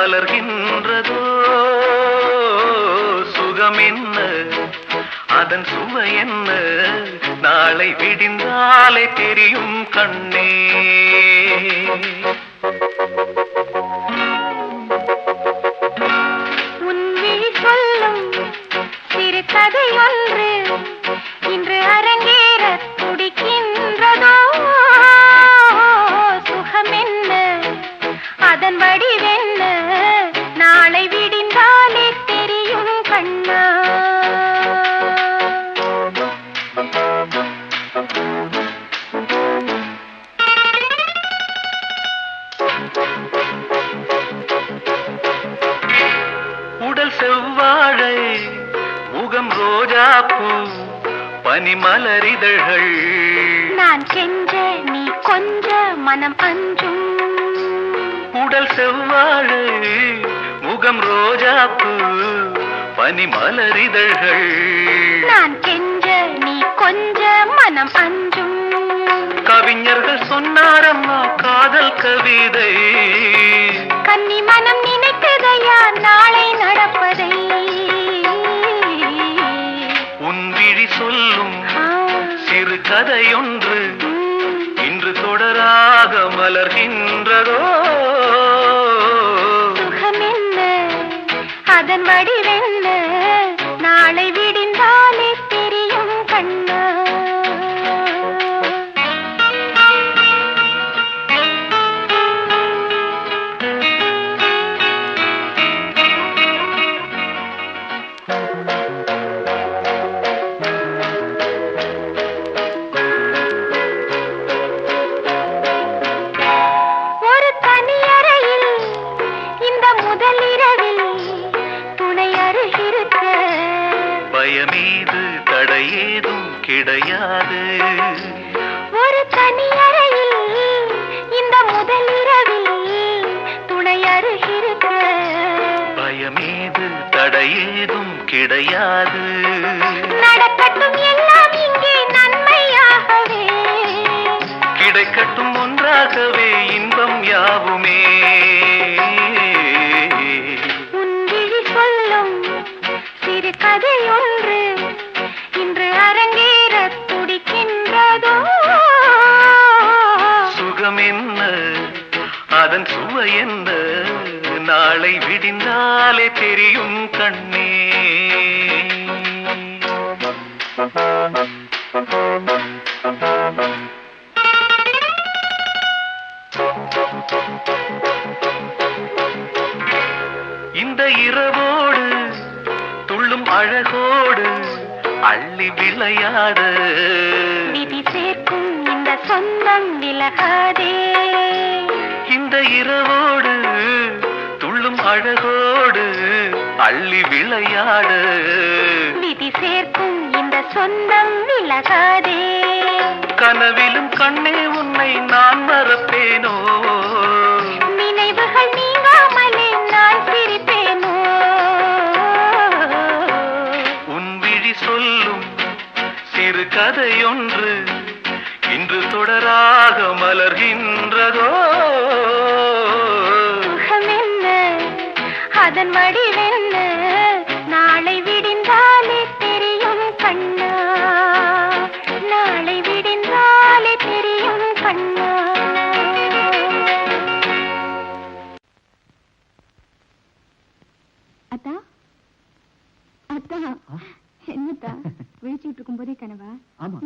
மலர்கின்றதோ? சுகம் என்ன அதன் சுவை என்ன? நாளை விடிந்தாலே தெரியும் கண்ணே. உடல் செவ்வாழை முகம் ரோஜா பூ பனிமலரிதழ்கள் நான் கெஞ்ச நீ கொஞ்ச மனம் அஞ்சும். உடல் செவ்வாழை முகம் ரோஜா பூ பனிமலரிதழ்கள் நான் கெஞ்ச நீ கொஞ்ச மனம் அஞ்சும். கவிஞர்கள் சொன்னாரம்மா காதல் கவிதை. கன்னி மனம் நினைத்ததையா? நாளை நடப்பதை. உன் விழி சொல்லும் சிறு கதையொன்று இன்று தொடராக மலர்கின்றதோ. சுகம் என்ன அதன் வடிவென்ன பயமீது தடையேதும் கிடையாது. ஒரு தனி அறையில் இந்த முதல் இரவில் துணை அருகிருக்க. பயமீது தடையேதும் கிடையாது. நடக்கட்டும் எல்லாம் இங்கே நன்மையாகவே. கிடைக்கட்டும் ஒன்றாகவே. சுகம் என்ன அதன் சுவை என்ன நாளை விடிந்தாலே தெரியும் கண்ணே. இந்த இரவோடு துள்ளும் அழகோடு அள்ளி விளையாடு. சொந்தம் விலகாதே. இந்த இரவோடு துள்ளும் அழகோடு அள்ளி விளையாடு. விதி சேர்க்கும் இந்த சொந்தம் விலகாதே. கனவிலும் கண்ணே உன்னை நான் மறப்பேனோ? நினைவுகள் நீங்காமலே நான் சிரிப்பேனோ? உன் விழி சொல்லும் சிறு கதையொன்று இன்று தொடராக மலர்கின்றதோ? சுகம் என்ன அதன் வடிவென்ன நாளை விடிந்தாலே தெரியும் கண்ணா. நாளை விடிந்தாலே தெரியும் கண்ணா. அத்தா? அத்தா என்னத்தா? விழிச்சுட்டு இருக்கும் போதே கனவா? ஆமா?